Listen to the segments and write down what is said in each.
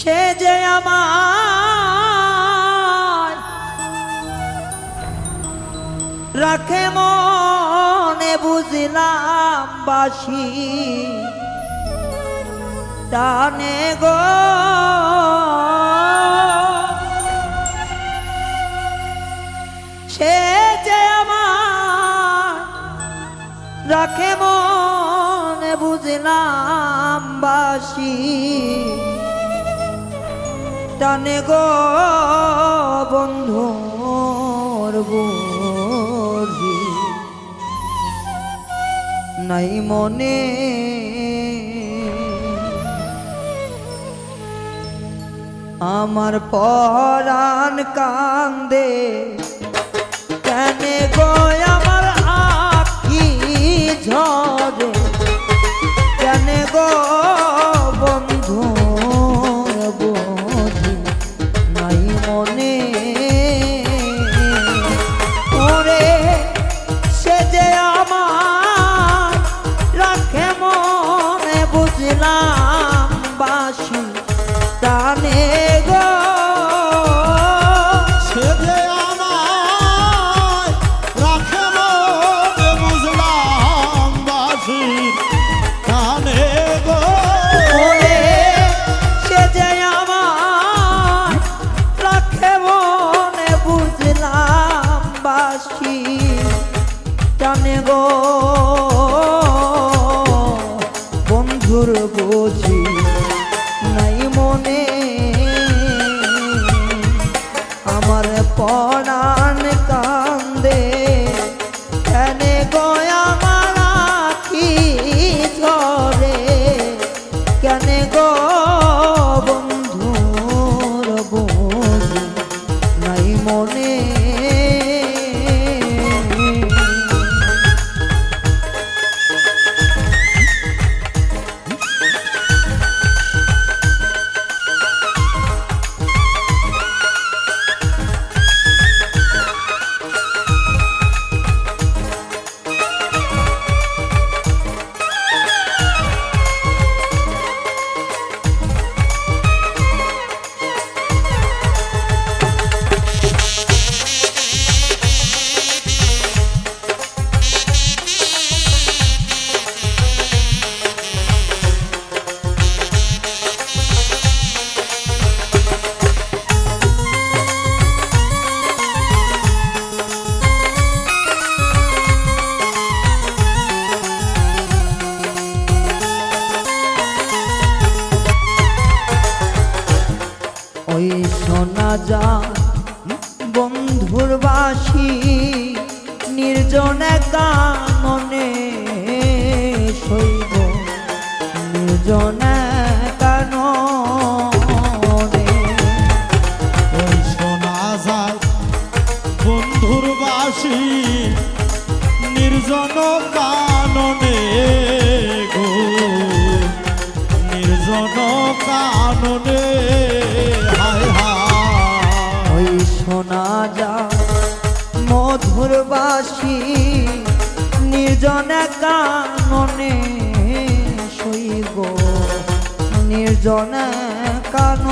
সে যে আমার রাখে মনে বুঝলাম বাসি, টানে গো। সে যে আমার রাখে মনে বুঝলাম বাসি টানে গো বন্ধুর বুঝি। নাই মনে আমার পরাণ কান্দে। কেন গো বাসি টানে গো নির্জন কাননে শৈব নির্জন কাননে। ওই শোনা যায় বন্ধুর বাসি নির্জন কাননে গো। নির্জন কাননে হায় হায়। ওই শোনা যা মধুর বাসি নির্জন কাননে শৈব নির্জন কান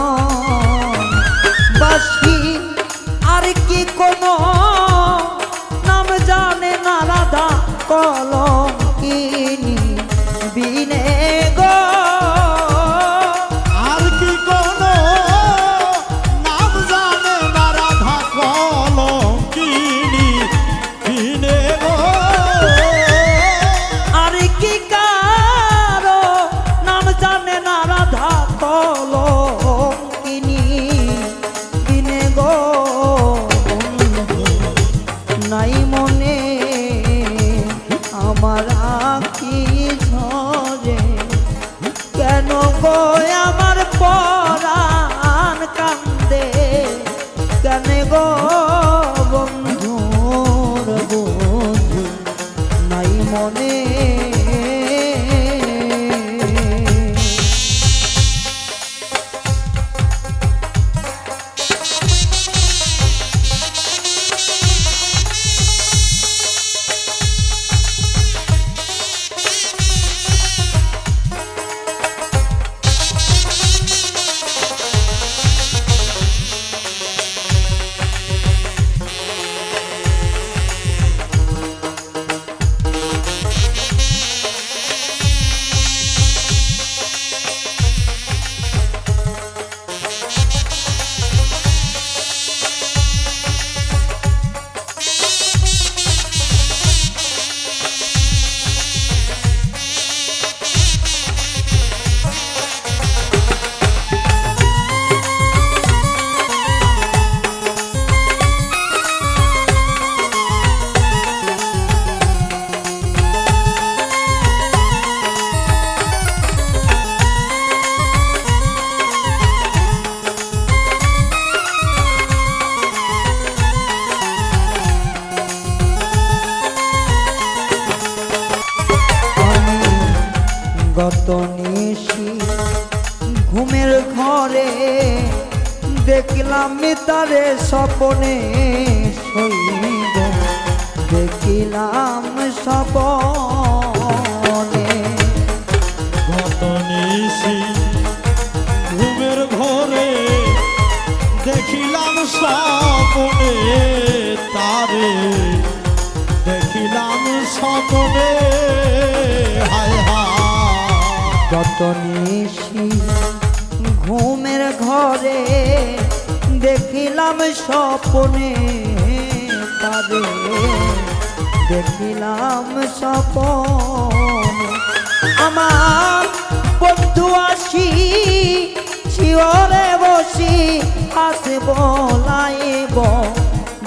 ঘুমের ঘরে দেখলাম তারে স্বপনে শৈব দেখিলাম স্বপনে। নিশি ঘুমের ঘরে দেখিলাম স্বপনে তারে। দেখিলাম স্বপনে হায় হায়। কত নিশি ঘুমের ঘরে দেখিলাম স্বপনে তারে। দেখিলাম স্বপনে। আমার বন্ধু আসি শিওরে বসি আসে লাইব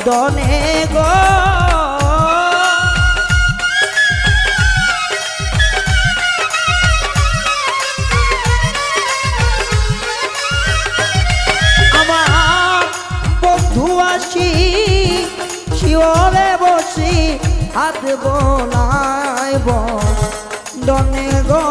দনে গো। শিওরে বসি হাত বোলাইব ডনে গো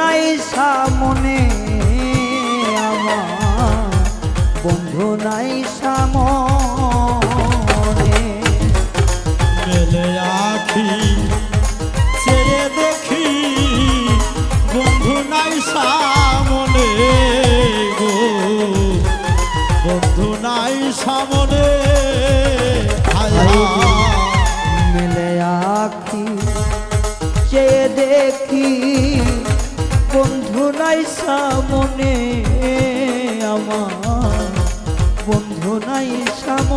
নাই সামনে বন্ধু নাই সামনে। আখি বন্ধু মনে সামনে আমার। বন্ধু নাই সাম